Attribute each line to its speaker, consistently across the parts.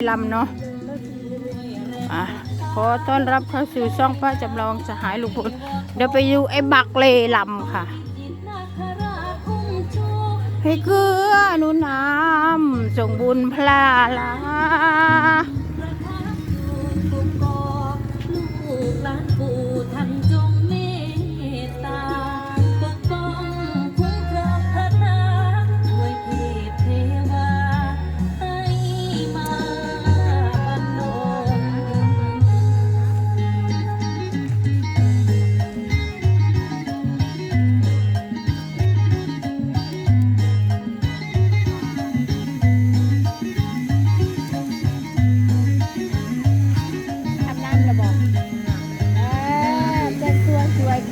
Speaker 1: ลำเนาะอะขอต้อนรับเข้าสู่ช่องพระจำลองสหายลุงพลเดี๋ยวไปดูไอ้บักเลลำค่ะให้เกลือหนุนน้ำส่งบุญพลาลา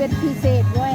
Speaker 2: ศษพิเศ
Speaker 1: ษ
Speaker 2: ด้
Speaker 1: วย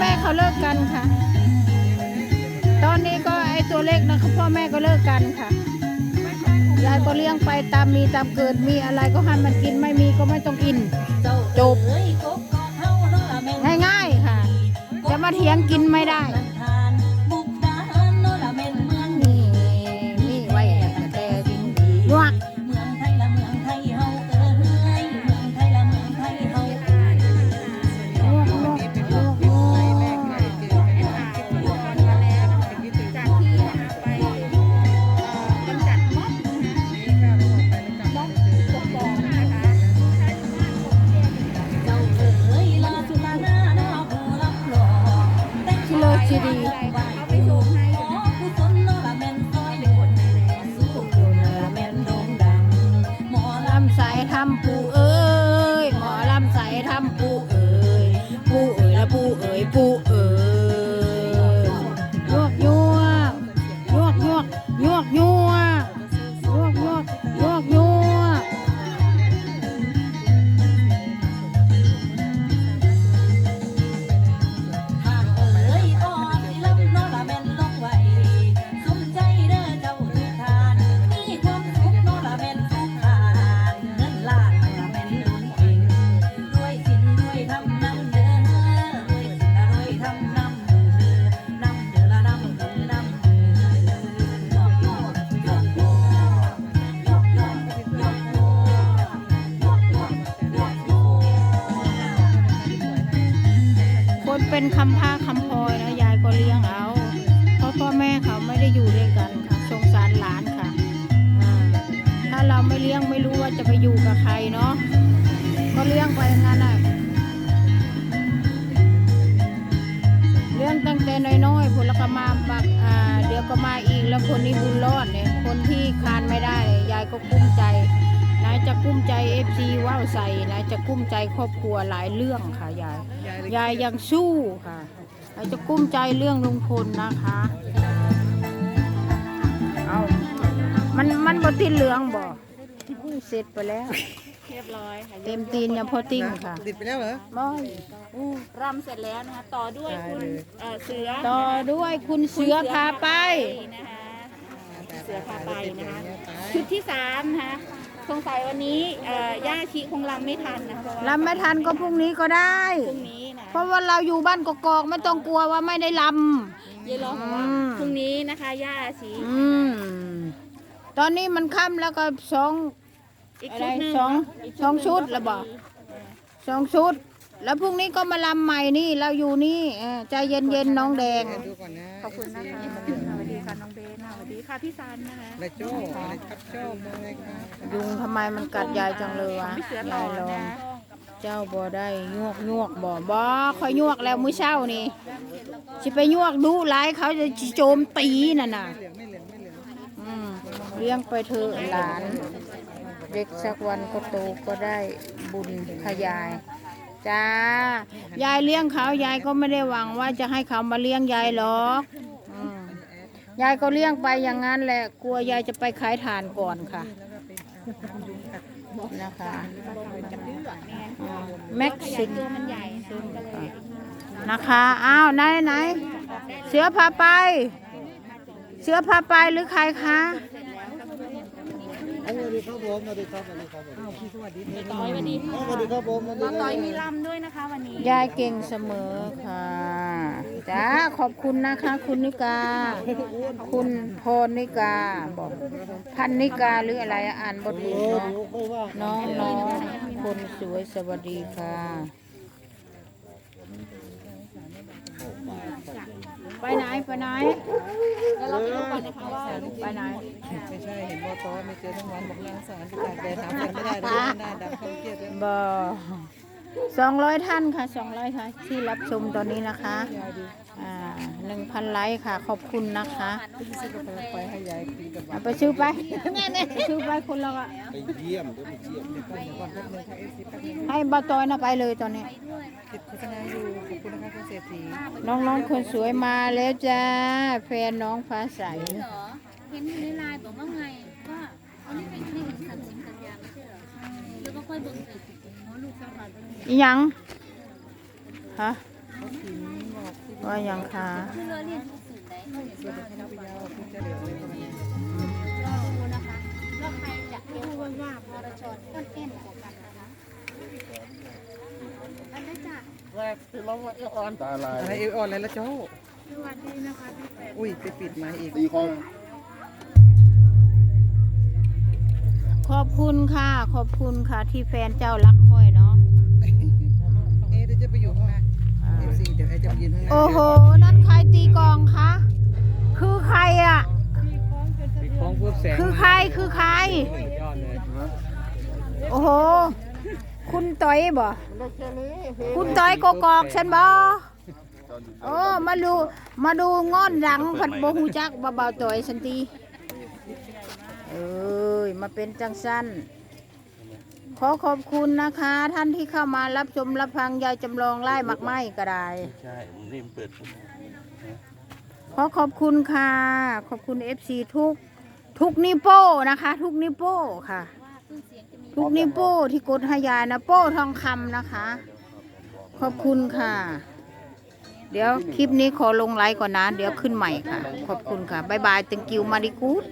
Speaker 1: แม่เขาเลิกกันค่ะ ตอนนี้ก็ไอตัวเล็กนะพ่อแม่ก็เลิกกันค่ะยายก็เลี้ยงไปตามมีตามเกิดมีอะไรก็ให้มันกินไม่มีก็ไม่ต้องกิน
Speaker 2: เจ้า
Speaker 1: จบ
Speaker 2: เอ้ยกบกอดเฮาเนาะละแม่น
Speaker 1: ง่ายๆค่ะ จะมาเถียงกินไม่ได้
Speaker 2: Vậy. เป็
Speaker 1: นคำพาคำพลอยนะยายก็เลี้ยงเอา เพราะพ่อแม่เขาไม่ได้อยู่ด้วยกันค่ะสงสารหลานค่ะ ถ้าเราไม่เลี้ยงไม่รู้ว่าจะไปอยู่กับใครเนาะ ก็เลี้ยงไปอย่างนั้นอะเลี้ยงตั้งแต่น้อยๆผลก็มาบักเดี๋ยวก็มาอีกแล้วคนนี้บุญรอดเนี่ย คนที่ กุ้มใจเอฟซีว่าวใส่นายจะกุ้มใจครอบครัวหลายเรื่องค่ะยายยายยังสู้ค่ะยายจะกุ้มใจเรื่องลุงพลนะคะ เอามันมันบติดเหลืองบ่เสร็จไปแล้ว
Speaker 3: เรียบร้อยค่ะ
Speaker 1: เต็มตีนยังพอติ้งค่ะ
Speaker 4: ติดไปแล้วเหรอ
Speaker 1: ไม่
Speaker 3: รำเสร็จแล้วนะคะ ต่อด้วยคุณเอ่อเสือ
Speaker 1: ต่อด้วยคุณเสือพาไป
Speaker 3: นะคะ เสือพาไปนะคะชุดที่สามนะคะสงสัยวันนี้เอ่อย่าชีคงรำไม่ทันนะคะเพราะว่า
Speaker 1: ลำไม่ทันก็พรุ่งนี้ก็ได้
Speaker 3: พรุ่งนี้นะ
Speaker 1: เพราะว่าเราอยู่บ้านกอกๆไม่ต้องกลัวว่าไม่ได้ล
Speaker 3: ยายล้อบอกว่า
Speaker 1: อืม
Speaker 3: พรุ่งนี้นะคะย่าชีำ
Speaker 1: อืม ตอนนี้มันค่ำแล้วก็สอง
Speaker 3: อีก
Speaker 1: อะไร
Speaker 3: ชุดหนึ่ง
Speaker 1: สอง
Speaker 3: เนะก
Speaker 1: สองชุดแล้วบอก สองชุด แล้วพรุ่งนี้ก็มาลำใหม่นี่เราอยู่นี่เออใจเย็นๆน้องแดง
Speaker 4: ดูก่อนนะ
Speaker 3: ขอบคุณนะคะสวัสดี ค่ะน้องเบนสวัสดีค่ะพี่ซันนะคะ
Speaker 4: นายโจ้นายครับโจ้มาไงครับ
Speaker 1: ยุงทำไมมันกัดยายจังเลยวะ
Speaker 3: พี่เสือต่
Speaker 1: ยา
Speaker 3: อย
Speaker 1: ลอง
Speaker 3: นะ
Speaker 1: เจ้าบ่ได้ยวกยวกบ่บ่คอยยวกแล้วมื้อเช้านี่สิไปยวกดูหลายเขาจะโจมตีน่ะน่ะ
Speaker 4: เหลืองไม่เหลืองไม่เหลือง
Speaker 1: อืมเลี้ยงไปเถอะหลาน เด็กสักวันก็โตก็ได้บุญขยาย จ้า ยายเลี้ยงเขายายก็ไม่ได้หวังว่าจะให้เขามาเลี้ยงยายหรอกอืม ยายก็เลี้ยงไปอย่างนั้นแหละกลัวยายจะไปขายฐานก่อนค่ะนะคะแม็กซิน
Speaker 3: ตัวมันใหญ่ก็เลย
Speaker 1: นะคะอ้าวไหนไหนเสือพาไป เสือพาไปหรือใครคะ
Speaker 4: สวัสดีครับผมสวัสดีครับสวัสดีครับอ้าวพี่สวัสดี
Speaker 3: ต่อยวันนี้
Speaker 4: สวัสดีครับผมสวัสดี
Speaker 3: ต่อยมีลำด้วยนะคะวันนี้
Speaker 1: ยายเก่งเสมอค่ะจ้าขอบคุณนะคะ คุณนิกา คุณพรนิกาบอกพันนิกาหรืออะไรอ่านบทถูกเนาะ
Speaker 4: ไม่ว่า
Speaker 1: น้องน้องคนสวยสวัสดีค่ะ ไปไหนไปไหน
Speaker 3: แล้วเราไปดูก่อนนะคะว่า
Speaker 1: ไปไหน
Speaker 4: ไม่ใช่เห็นว่าตอนไม่เจอทั้งวันบอกนางสารที่ตากแดดหาคนไม่ได้เลยหน้าดำเขาเครียดเลย
Speaker 1: บอ สองร้อยท่านค่ะสองร้อยท่านที่รับชมตอนนี้นะคะอ่าหนึ่งพันไลค์ค่ะ ขอบคุณนะคะ
Speaker 4: ไปให้ยายกินกับ
Speaker 1: เอาไปซื้อไปไปซื้อไปคนละอะ
Speaker 4: ไปเยี่ยมเดี๋ยวไปเยี่ยมเดี๋ยวก่อนเดี๋ยวก่อนแป๊บนึงค่ะเอฟซีแป๊บนึง
Speaker 1: ให้บาตอยนะไปเลยตอนนี้
Speaker 4: ติดโฆษณาอยู่ ขอบคุณนะคะคุณเศรษฐี
Speaker 1: น้องๆคนสวยมาแล้วจ้าแฟนน้องฟ้าใส
Speaker 5: เหรอเห็นในไลน์บอกว่าไงว่าอันนี้ไม่ไม่เห็นสัญญิงสัญญาไม่ใช่เหรอแล้วก็ค่อยเบิ่งเลยอ๋อลูกสาวผ่านไป
Speaker 1: อีหยังฮะว่าหยังคะ
Speaker 5: คือเราเรียนทุกสื่อไหนเราเห็น
Speaker 4: ส่วนให้นักวิทยาคุณจะเหลือเลยประมาณนี้
Speaker 5: รอดูนะคะว่าใครจะเรียกว่าว่าพอรชนต้นเอ็นของกันนะคะอันนี้จ้ะ
Speaker 4: อะไรเอวอ่อนเลยละโจ้อุ้ยไปปิดไม้อีก
Speaker 1: ขอบคุณค่ะ ขอบคุณค่ะ ที่แฟนเจ้ารักค่อยเนาะ
Speaker 4: เอ๊ะเดี๋ยวจะไปอยู่ข้างหน้าเอฟซีเดี๋ยวไอ้จะไปยืนข้างหน้า
Speaker 1: โอ้โห นั่นใครตีกลองคะ คือใครอะ
Speaker 4: ของพูดแสง
Speaker 1: คือใคร คือใคร
Speaker 4: ยอดเลย
Speaker 1: โอ้โห คุณต้อยบ่ คุณต้อยกกอกฉันบ่โอ้มาดู มาดูงอนหลังผัดบ่ฮู้จักบ่เบาต้อยสันติ เอ้ยมาเป็นจังสั้นขอขอบคุณนะคะ ท่านที่เข้ามารับชมรับฟังยายจำลองไล่หมักไม้ก็ได้
Speaker 6: ใช่ผมรีบเปิด
Speaker 1: ขอขอบคุณค่ะ ขอบคุณ FC ทุก ทุกนิวโป้นะคะ ทุกนิวโป้ค่ะ ทุกนิวโป้ที่กดให้ยายนะโป้ทองคำนะคะ ขอบคุณค่ะ เดี๋ยวคลิปนี้ขอลงไลค์ก่อนนะ เดี๋ยวขึ้นใหม่ค่ะ ขอบคุณค่ะ บ๊ายบาย thank you มาดิกูด